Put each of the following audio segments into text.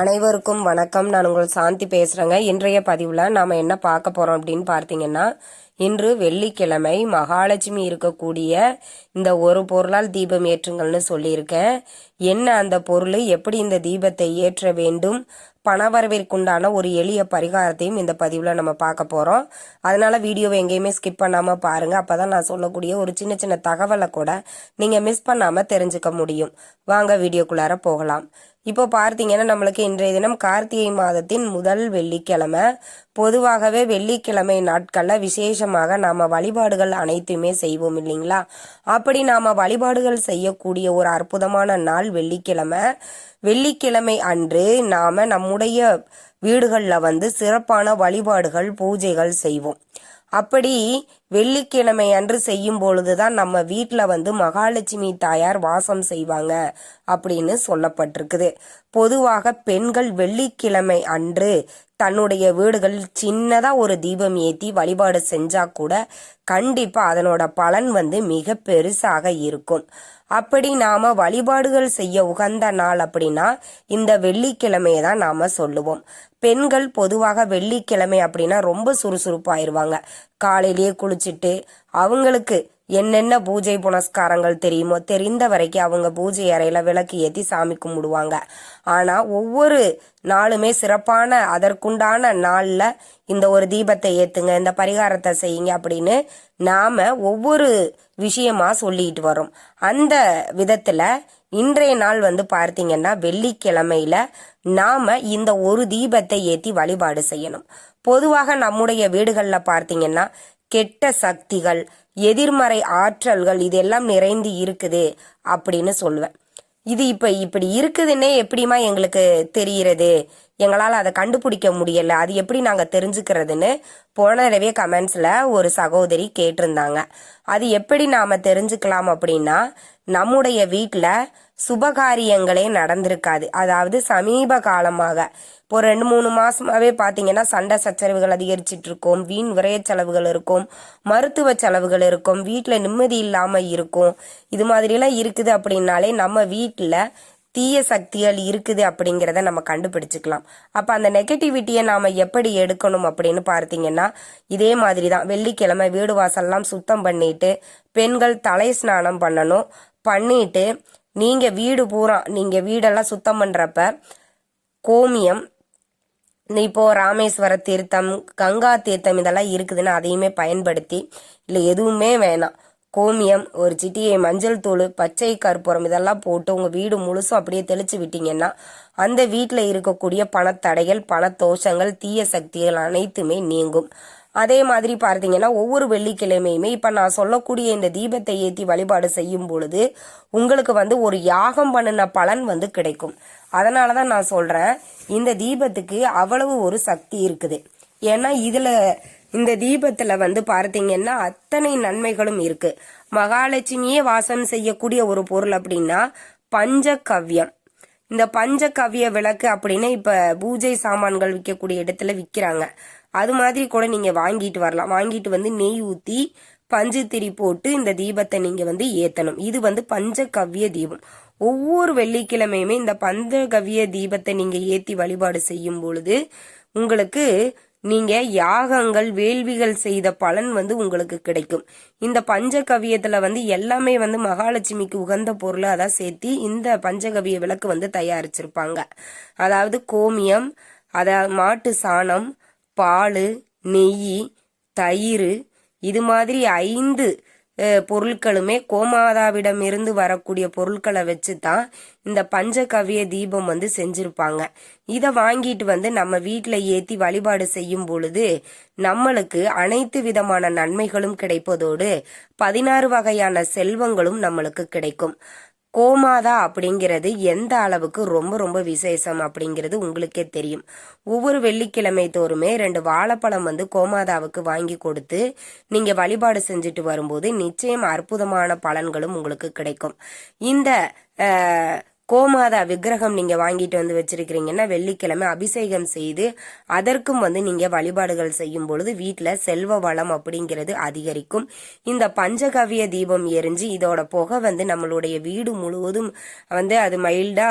அனைவருக்கும் வணக்கம். நான் உங்கள் சாந்தி பேசுகிறேங்க இன்றைய பதிவில் நாம் என்ன பார்க்க போகிறோம் அப்படின்னு பார்த்தீங்கன்னா இன்று வெள்ளிக்கிழமை மகாலட்சுமி இருக்கக்கூடிய இந்த ஒரு பொருளால் தீபம் ஏற்றுங்கள்னு சொல்லியிருக்கேன். என்ன அந்த பொருள்? எப்படி இந்த தீபத்தை ஏற்ற வேண்டும்? பணவரவிற்குண்டான ஒரு எளிய பரிகாரத்தையும் இந்த பதிவில் நம்ம பார்க்க போகிறோம் அதனால் வீடியோவை எங்கேயுமே ஸ்கிப் பண்ணாமல் பாருங்கள் அப்போ தான் நான் சொல்லக்கூடிய ஒரு சின்ன சின்ன தகவலை கூட நீங்கள் மிஸ் பண்ணாமல் தெரிஞ்சுக்க முடியும். வாங்க வீடியோக்குள்ளார போகலாம். இப்போ பார்த்தீங்கன்னா நம்மளுக்கு இன்றைய தினம் கார்த்திகை மாதத்தின் முதல் வெள்ளிக்கிழமை. பொதுவாகவே வெள்ளிக்கிழமை நாட்களில் விசேஷமாக நாம் வழிபாடுகள் அனைத்துமே செய்வோம் இல்லைங்களா? அப்படி நாம் வழிபாடுகள் செய்யக்கூடிய ஒரு அற்புதமான நாள் வெள்ளிக்கிழமை. வெள்ளிக்கிழமை அன்று நாம் நம்முடைய வீடுகளில் வந்து சிறப்பான வழிபாடுகள் பூஜைகள் செய்வோம். அப்படி வெள்ளிக்கிழமை அன்று செய்யும் பொழுதுதான் நம்ம வீட்டில் வந்து மகாலட்சுமி தாயார் வாசம் செய்வாங்க அப்படின்னு சொல்லப்பட்டிருக்குது. பொதுவாக பெண்கள் வெள்ளிக்கிழமை அன்று தன்னுடைய வீடுகள் சின்னதாக ஒரு தீபம் ஏற்றி வழிபாடு செஞ்சா கூட கண்டிப்பாக அதனோட பலன் வந்து மிக பெருசாக இருக்கும். அப்படி நாம வழிபாடுகள் செய்ய உகந்த நாள் அப்படின்னா இந்த வெள்ளிக்கிழமையை தான் நாம சொல்லுவோம். பெண்கள் பொதுவாக வெள்ளிக்கிழமை அப்படின்னா ரொம்ப சுறுசுறுப்பாயிருவாங்க. காலையிலேயே குளிச்சுட்டு அவங்களுக்கு என்னென்ன பூஜை புனஸ்காரங்கள் தெரியுமோ தெரிந்த வரைக்கும் அவங்க பூஜை அறையில விளக்கு ஏற்றி சாமி கும்பிடுவாங்க. ஆனா ஒவ்வொரு நாளுமே சிறப்பான அதற்குண்டான நாளில் இந்த ஒரு தீபத்தை ஏத்துங்க இந்த பரிகாரத்தை செய்யுங்க அப்படின்னு நாம ஒவ்வொரு விஷயமா சொல்லிட்டு வரோம். அந்த விதத்துல இன்றைய நாள் வந்து பார்த்தீங்கன்னா வெள்ளிக்கிழமையில நாம இந்த ஒரு தீபத்தை ஏத்தி வழிபாடு செய்யணும். பொதுவாக நம்முடைய வீடுகளில் பார்த்தீங்கன்னா கெட்ட சக்திகள் எதிர்மறை ஆற்றல்கள் இதெல்லாம் நிறைந்து இருக்குது அப்படின்னு சொல்லுவேன். இது இப்ப இப்படி இருக்குதுன்னே எப்படிமா எங்களுக்கு தெரிகிறது? எங்களால் அதை கண்டுபிடிக்க முடியல. அது எப்படி நாங்கள் தெரிஞ்சுக்கிறதுன்னு போன தடவை கமெண்ட்ஸில் ஒரு சகோதரி கேட்டிருந்தாங்க. அது எப்படி நாம் தெரிஞ்சுக்கலாம் அப்படின்னா நம்முடைய வீட்டில் சுபகாரியங்களே நடந்திருக்காது. அதாவது சமீப காலமாக இப்போ ரெண்டு மூணு மாசமாவே பாத்தீங்கன்னா சண்டை சச்சரவுகள் அதிகரிச்சிட்டு இருக்கும் வீண் விரைய செலவுகள் இருக்கும் மருத்துவ செலவுகள் இருக்கும் வீட்டுல நிம்மதி இல்லாம இருக்கும். இது மாதிரி எல்லாம் இருக்குது அப்படின்னாலே நம்ம வீட்டுல தீய சக்திகள் இருக்குது அப்படிங்கிறத நம்ம கண்டுபிடிச்சுக்கலாம். அப்போ அந்த நெகட்டிவிட்டியை நாம் எப்படி எடுக்கணும் அப்படின்னு பார்த்தீங்கன்னா இதே மாதிரி தான் வெள்ளிக்கிழமை வீடு வாசல்லாம் சுத்தம் பண்ணிட்டு பெண்கள் தலை ஸ்நானம் பண்ணணும் பண்ணிட்டு நீங்கள் வீடு பூரா நீங்கள் வீடெல்லாம் சுத்தம் பண்ணுறப்ப கோமியம் இப்போது ராமேஸ்வர தீர்த்தம் கங்கா தீர்த்தம் இதெல்லாம் இருக்குதுன்னு அதையுமே பயன்படுத்தி இல்லை எதுவுமே வேணாம். கோமியம் ஒரு சிட்டியை மஞ்சள் தூள் பச்சை கற்பூரம் இதெல்லாம் போட்டு உங்கள் வீடு முழுசும் அப்படியே தெளிச்சு விட்டீங்கன்னா அந்த வீட்டில் இருக்கக்கூடிய பணத்தடைகள் பணத்தோஷங்கள் தீய சக்திகள் அனைத்துமே நீங்கும். அதே மாதிரி பார்த்தீங்கன்னா ஒவ்வொரு வெள்ளிக்கிழமையுமே இப்போ நான் சொல்லக்கூடிய இந்த தீபத்தை ஏற்றி வழிபாடு செய்யும் பொழுது உங்களுக்கு வந்து ஒரு யாகம் பண்ணின பலன் வந்து கிடைக்கும். அதனால தான் நான் சொல்கிறேன் இந்த தீபத்துக்கு அவ்வளவு ஒரு சக்தி இருக்குது. ஏன்னா இதில் இந்த தீபத்தில் வந்து பார்த்தீங்கன்னா அத்தனை நன்மைகளும் இருக்குது மகாலட்சுமியே வாசம் செய்யக்கூடிய ஒரு பொருள் அப்படின்னா பஞ்சகவ்யம். இந்த பஞ்சகவ்ய விளக்கு அப்படின்னு இப்போ பூஜை சாமான்கள் விற்கக்கூடிய இடத்துல விற்கிறாங்க அது மாதிரி கூட நீங்கள் வாங்கிட்டு வரலாம். வாங்கிட்டு வந்து நெய் ஊற்றி பஞ்சு திரி போட்டு இந்த தீபத்தை நீங்கள் வந்து ஏற்றணும் இது வந்து பஞ்சகவ்ய தீபம். ஒவ்வொரு வெள்ளிக்கிழமையுமே இந்த பஞ்சகவ்ய தீபத்தை நீங்கள் ஏற்றி வழிபாடு செய்யும் பொழுது உங்களுக்கு நீங்க யாகங்கள் வேள்விகள் செய்த பலன் வந்து உங்களுக்கு கிடைக்கும். இந்த பஞ்சகவியத்துல வந்து எல்லாமே வந்து மகாலட்சுமிக்கு உகந்த பொருளை அதான் சேர்த்தி இந்த பஞ்சகவிய விளக்கு வந்து தயாரிச்சிருப்பாங்க. அதாவது கோமியம் அதாவது மாட்டு சாணம் பால் நெய் தயிர் இது மாதிரி ஐந்து பொருட்களுமே கோமாதாவிடம் இருந்து வரக்கூடிய பொருட்களை வச்சு தான் இந்த பஞ்சகவிய தீபம் வந்து செஞ்சிருப்பாங்க. இதை வாங்கிட்டு வந்து நம்ம வீட்டில் ஏற்றி வழிபாடு செய்யும் பொழுது நம்மளுக்கு அனைத்து விதமான நன்மைகளும் கிடைப்பதோடு பதினாறு வகையான செல்வங்களும் நம்மளுக்கு கிடைக்கும். கோமாதா அப்படிங்கிறது எந்த அளவுக்கு ரொம்ப ரொம்ப விசேஷம் அப்படிங்கிறது உங்களுக்கே தெரியும். ஒவ்வொரு வெள்ளிக்கிழமை தோறுமே ரெண்டு வாழைப்பழம் வந்து கோமாதாவுக்கு வாங்கி கொடுத்து நீங்க வழிபாடு செஞ்சுட்டு வரும்போது நிச்சயம் அற்புதமான பலன்களும் உங்களுக்கு கிடைக்கும். இந்த கோமாதா விக்கிரகம் நீங்க வாங்கிட்டு வந்து வச்சிருக்கிறீங்கன்னா வெள்ளிக்கிழமை அபிஷேகம் செய்து அதற்கும் வந்து நீங்க வழிபாடுகள் செய்யும் பொழுது வீட்டில் செல்வ வளம் அப்படிங்கிறது அதிகரிக்கும். இந்த பஞ்சகவிய தீபம் எரிஞ்சு இதோட புகை வந்து நம்மளுடைய வீடு முழுவதும் வந்து அது மைல்டா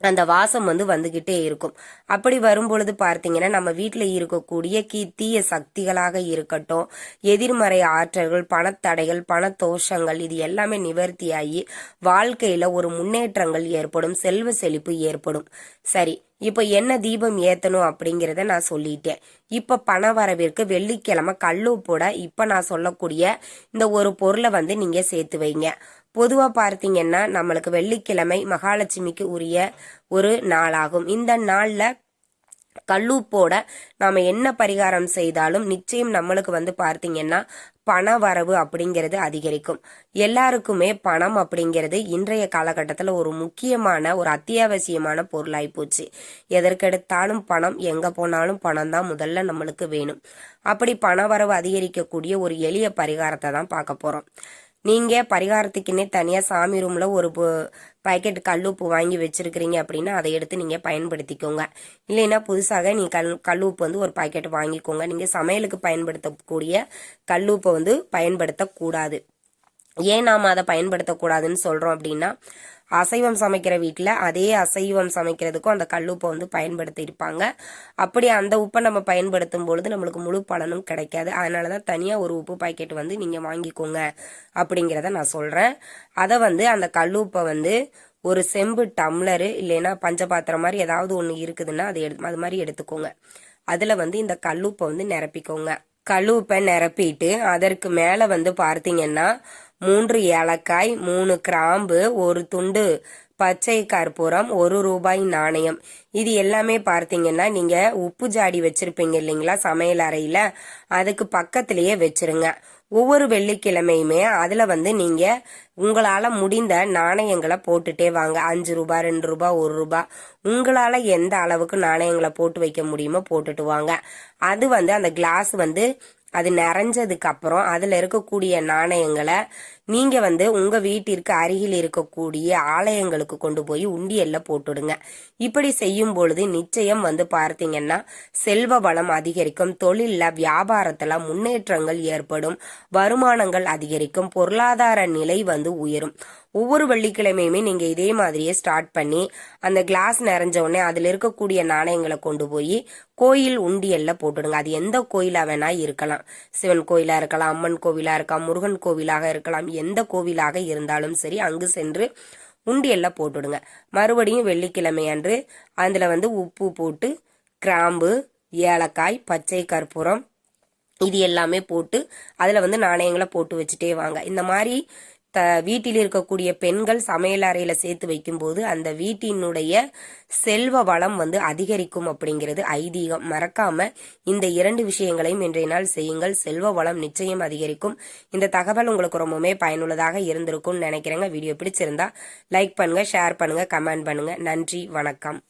அந்த வாசம் வந்து வந்துகிட்டே இருக்கும். அப்படி வரும் பொழுது பார்த்தீங்கன்னா நம்ம வீட்டில் இருக்கக்கூடிய கீ தீய சக்திகளாக இருக்கட்டும் எதிர்மறை ஆற்றல்கள் பணத்தடைகள் பணத்தோஷங்கள் இது எல்லாமே நிவர்த்தியாகி வாழ்க்கையில ஒரு முன்னேற்றங்கள் ஏற்படும் செல்வ செழிப்பு ஏற்படும். சரி இப்போ என்ன தீபம் ஏத்தணும் அப்படிங்கிறத நான் சொல்லிட்டேன். இப்போ பண வரவிற்கு வெள்ளிக்கிழமை கல்லூப்போட இப்போ நான் சொல்லக்கூடிய இந்த ஒரு பொருளை வந்து நீங்க சேர்த்து வைங்க. பொதுவாக பார்த்தீங்கன்னா நம்மளுக்கு வெள்ளிக்கிழமை மகாலட்சுமிக்கு உரிய ஒரு நாளாகும். இந்த நாளில் கல்லூப்போட நாம என்ன பரிகாரம் செய்தாலும் நிச்சயம் நம்மளுக்கு வந்து பார்த்தீங்கன்னா பண வரவு அப்படிங்கிறது அதிகரிக்கும். எல்லாருக்குமே பணம் அப்படிங்கிறது இன்றைய காலகட்டத்தில் ஒரு முக்கியமான ஒரு அத்தியாவசியமான பொருளாய் போச்சு. எதற்கெடுத்தாலும் பணம் எங்க போனாலும் பணம் தான் முதல்ல நம்மளுக்கு வேணும். அப்படி பண வரவு அதிகரிக்கக்கூடிய ஒரு எளிய பரிகாரத்தை தான் பார்க்க போறோம். நீங்க பரிகாரத்துக்குன்னே தனியா சாமி ரூம்ல ஒரு பாக்கெட் கல்லுப்பு வாங்கி வச்சிருக்கிறீங்க அப்படின்னா அதை எடுத்து நீங்க பயன்படுத்திக்கோங்க. இல்லைன்னா புதுசாக நீ கல் கல்லுப்பு வந்து ஒரு பாக்கெட் வாங்கிக்கோங்க. நீங்க சமையலுக்கு பயன்படுத்தக்கூடிய கல்லுப்பை வந்து பயன்படுத்தக்கூடாது. ஏன் நாம் அதை பயன்படுத்தக்கூடாதுன்னு சொல்றோம் அப்படின்னா அசைவம் சமைக்கிற வீட்டில் அதே அசைவம் சமைக்கிறதுக்கும் அந்த கல்லுப்பை வந்து பயன்படுத்தி இருப்பாங்க அப்படி அந்த உப்பை நம்ம பயன்படுத்தும் பொழுது நம்மளுக்கு முழு பலனும் கிடைக்காது. அதனால தான் தனியாக ஒரு உப்பு பாக்கெட் வந்து நீங்கள் வாங்கிக்கோங்க அப்படிங்கிறத நான் சொல்கிறேன் அதை வந்து அந்த கல்லுப்பை வந்து ஒரு செம்பு டம்ளரு இல்லைன்னா பஞ்சபாத்திரம் மாதிரி ஏதாவது ஒன்று இருக்குதுன்னா அதை எடு அது மாதிரி எடுத்துக்கோங்க. அதில் வந்து இந்த கல்லுப்பை வந்து நிரப்பிக்கோங்க. கல்லுப்பை நிரப்பிட்டு அதற்கு மேலே வந்து பார்த்தீங்கன்னா மூன்று ஏலக்காய் மூணு கிராம்பு ஒரு துண்டு பச்சை கற்பூரம் ஒரு ரூபாய் நாணயம். இது எல்லாமே பார்த்தீங்கன்னா நீங்க உப்பு ஜாடி வச்சிருப்பீங்க இல்லைங்களா சமையல் அறையில. அதுக்கு பக்கத்திலேயே வச்சிருங்க. ஒவ்வொரு வெள்ளிக்கிழமையுமே அதில் வந்து நீங்கள் உங்களால் முடிந்த நாணயங்களை போட்டுட்டே வாங்க. அஞ்சு ரூபா ரெண்டு ரூபாய் ஒரு ரூபாய் உங்களால் எந்த அளவுக்கு நாணயங்களை போட்டு வைக்க முடியுமோ போட்டுட்டு வாங்க. அது வந்து அந்த கிளாஸ் வந்து அது நிறைஞ்சதுக்கு அப்புறம் அதுல இருக்கக்கூடிய நாணயங்களை நீங்க வந்து உங்க வீட்டிற்கு அருகில் இருக்கக்கூடிய ஆலயங்களுக்கு கொண்டு போய் உண்டியல்ல போட்டுடுங்க. இப்படி செய்யும் பொழுது நிச்சயம் வந்து பார்த்தீங்கன்னா செல்வ வளம் அதிகரிக்கும் தொழில்ல வியாபாரத்துல முன்னேற்றங்கள் ஏற்படும் வருமானங்கள் அதிகரிக்கும் பொருளாதார நிலை வந்து உயரும். ஒவ்வொரு வெள்ளிக்கிழமையுமே நீங்க இதே மாதிரியே ஸ்டார்ட் பண்ணி அந்த கிளாஸ் நிறைஞ்ச உடனே அதுல இருக்கக்கூடிய நாணயங்களை கொண்டு போய் கோயில் உண்டியல்ல போட்டுடுங்க. அது எந்த கோயிலா வேணா இருக்கலாம். சிவன் கோயிலா இருக்கலாம் அம்மன் கோவிலா இருக்கலாம் முருகன் கோவிலாக இருக்கலாம் எந்த கோவிலாக இருந்தாலும் சரி அங்கு சென்று உண்டியல்ல போட்டுடுங்க. மறுபடியும் வெள்ளிக்கிழமை அன்று அதில் வந்து உப்பு போட்டு கிராம்பு ஏலக்காய் பச்சை கற்பூரம் இது எல்லாமே போட்டு அதில் வந்து நாணயங்களை போட்டு வச்சுட்டே வாங்க. இந்த மாதிரி த வீட்டில் இருக்கக்கூடிய பெண்கள் சமையல் அறையில் சேர்த்து வைக்கும்போது அந்த வீட்டினுடைய செல்வ வளம் வந்து அதிகரிக்கும் அப்படிங்கிறது ஐதீகம். மறக்காம இந்த இரண்டு விஷயங்களையும் இன்றைய நாள் செய்யுங்கள். செல்வ வளம் நிச்சயம் அதிகரிக்கும். இந்த தகவல் உங்களுக்கு ரொம்பவுமே பயனுள்ளதாக இருந்திருக்கும்னு நினைக்கிறேங்க. வீடியோ பிடிச்சிருந்தா லைக் பண்ணுங்க ஷேர் பண்ணுங்க கமெண்ட் பண்ணுங்க. நன்றி வணக்கம்.